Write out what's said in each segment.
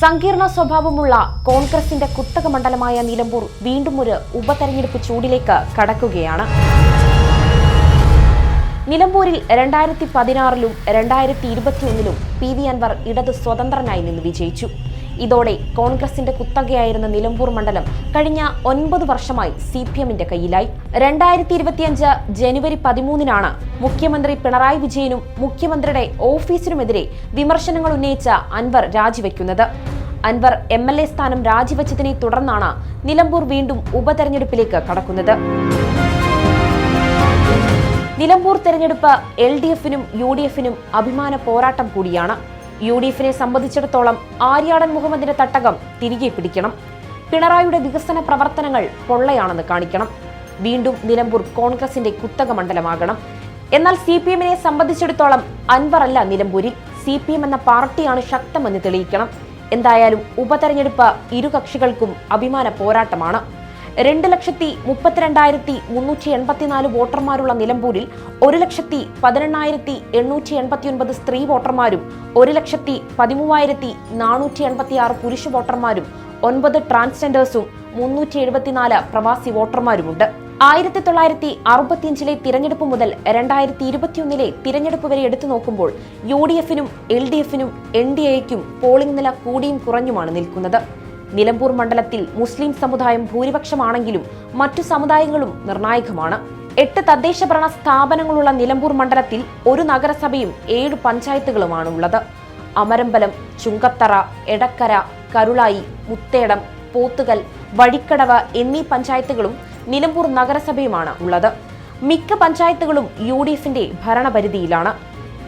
സങ്കീർണ സ്വഭാവമുള്ള കോൺഗ്രസിന്റെ കുത്തക മണ്ഡലമായ നിലമ്പൂർ വീണ്ടും ഒരു ഉപതെരഞ്ഞെടുപ്പ് ചൂടിലേക്ക് കടക്കുകയാണ്. നിലമ്പൂരിൽ രണ്ടായിരത്തി പതിനാറിലും രണ്ടായിരത്തി ഇരുപത്തിയൊന്നിലും പി വി അൻവർ ഇടത് സ്വതന്ത്രനായി നിന്ന് വിജയിച്ചു. ഇതോടെ കോൺഗ്രസിന്റെ കുത്തകയായിരുന്ന നിലമ്പൂർ മണ്ഡലം കഴിഞ്ഞ ഒൻപത് വർഷമായി സി പി എമ്മിന്റെ കയ്യിലായി. രണ്ടായിരത്തി ഇരുപത്തിയഞ്ച് ജനുവരി പതിമൂന്നിനാണ് മുഖ്യമന്ത്രി പിണറായി വിജയനും മുഖ്യമന്ത്രിയുടെ ഓഫീസിനുമെതിരെ വിമർശനങ്ങൾ ഉന്നയിച്ച അൻവർ രാജിവെക്കുന്നത്. അൻവർ എം എൽ എ സ്ഥാനം രാജിവെച്ചതിനെ തുടർന്നാണ് നിലമ്പൂർ വീണ്ടും ഉപതെരഞ്ഞെടുപ്പിലേക്ക് കടക്കുന്നത്. നിലമ്പൂർ തെരഞ്ഞെടുപ്പ് എൽ ഡി എഫിനും യു ഡി എഫിനും അഭിമാന പോരാട്ടം കൂടിയാണ്. യു ഡി എഫിനെ സംബന്ധിച്ചിടത്തോളം ആര്യാടൻ മുഹമ്മദിന്റെ തട്ടകം തിരികെ പിടിക്കണം. പിണറായിയുടെ വികസന പ്രവർത്തനങ്ങൾ പൊള്ളയാണെന്ന് കാണിക്കണം. വീണ്ടും നിലമ്പൂർ കോൺഗ്രസിന്റെ കുത്തക മണ്ഡലമാകണം എന്നാൽ സി പി എമ്മിനെ സംബന്ധിച്ചിടത്തോളം അൻവറല്ല അല്ല നിലമ്പൂരിൽ. സി പി എം എന്ന പാർട്ടിയാണ് ശക്തമെന്ന് തെളിയിക്കണം. എന്തായാലും ഉപതെരഞ്ഞെടുപ്പ് ഇരു കക്ഷികൾക്കും അഭിമാന പോരാട്ടമാണ്. രണ്ട് ലക്ഷത്തി മുപ്പത്തിരണ്ടായിരത്തി മുന്നൂറ്റി എൺപത്തിനാല് വോട്ടർമാരുള്ള നിലമ്പൂരിൽ ഒരു ലക്ഷത്തി പതിനെണ്ണായിരത്തി എണ്ണൂറ്റി എൺപത്തിയൊൻപത് സ്ത്രീ വോട്ടർമാരും ഒരു ലക്ഷത്തി പതിമൂവായിരത്തി നാനൂറ്റി എൺപത്തിയാറ് പുരുഷ വോട്ടർമാരും ഒൻപത് ട്രാൻസ്ജെൻഡേഴ്സും മുന്നൂറ്റി എഴുപത്തിനാല് പ്രവാസി വോട്ടർമാരുമുണ്ട്. ആയിരത്തി തൊള്ളായിരത്തി അറുപത്തിയഞ്ചിലെ തിരഞ്ഞെടുപ്പ് മുതൽ രണ്ടായിരത്തി ഇരുപത്തിയൊന്നിലെ തിരഞ്ഞെടുപ്പ് വരെ എടുത്തു നോക്കുമ്പോൾ യു ഡി എഫിനും എൽ ഡി എഫിനും എൻ ഡി എക്കും പോളിംഗ് നില കൂടിയും കുറഞ്ഞുമാണ് നിൽക്കുന്നത്. നിലമ്പൂർ മണ്ഡലത്തിൽ മുസ്ലിം സമുദായം ഭൂരിപക്ഷമാണെങ്കിലും മറ്റു സമുദായങ്ങളും നിർണായകമാണ്. എട്ട് തദ്ദേശ ഭരണ സ്ഥാപനങ്ങളുള്ള നിലമ്പൂർ മണ്ഡലത്തിൽ ഒരു നഗരസഭയും ഏഴ് പഞ്ചായത്തുകളുമാണ് ഉള്ളത് അമരമ്പലം ചുങ്കത്തറ എടക്കര കരുളായി മുത്തേടം പോത്തുകൽ വഴിക്കടവ് എന്നീ പഞ്ചായത്തുകളും നിലമ്പൂർ നഗരസഭയുമാണ് ഉള്ളത്. മിക്ക പഞ്ചായത്തുകളും യു ഡി എഫിന്റെ ഭരണപരിധിയിലാണ്.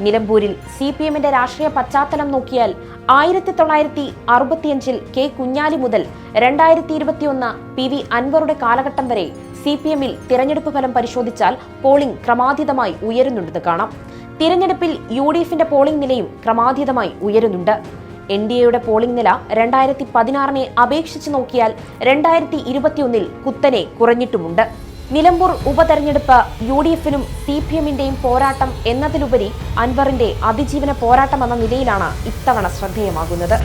നിലമ്പൂരിൽ സി പി എമ്മിന്റെ രാഷ്ട്രീയ പശ്ചാത്തലം നോക്കിയാൽ ആയിരത്തി തൊള്ളായിരത്തി അറുപത്തിയഞ്ചിൽ കെ കുഞ്ഞാലി മുതൽ രണ്ടായിരത്തി ഇരുപത്തിയൊന്ന് പി വി അൻവറുടെ കാലഘട്ടം വരെ സി പി എമ്മിൽ തിരഞ്ഞെടുപ്പ് ഫലം പരിശോധിച്ചാൽ പോളിംഗ് ക്രമാതീതമായി ഉയരുന്നുണ്ടെന്ന് കാണാം. തിരഞ്ഞെടുപ്പിൽ യു ഡി എഫിന്റെ പോളിംഗ് നിലയും ക്രമാതീതമായി ഉയരുന്നുണ്ട്. എൻ ഡി എയുടെ പോളിംഗ് നില രണ്ടായിരത്തി പതിനാറിനെ അപേക്ഷിച്ച് നോക്കിയാൽ രണ്ടായിരത്തി ഇരുപത്തിയൊന്നിൽ കുത്തനെ കുറഞ്ഞിട്ടുമുണ്ട്. നിലമ്പൂർ ഉപതെരഞ്ഞെടുപ്പ് യു ഡി എഫിനും സി പി എമ്മിന്റെയും പോരാട്ടം എന്നതിലുപരി അൻവറിന്റെ അതിജീവന പോരാട്ടം എന്ന നിലയിലാണ് ഇത്തവണ ശ്രദ്ധേയമാകുന്നത്.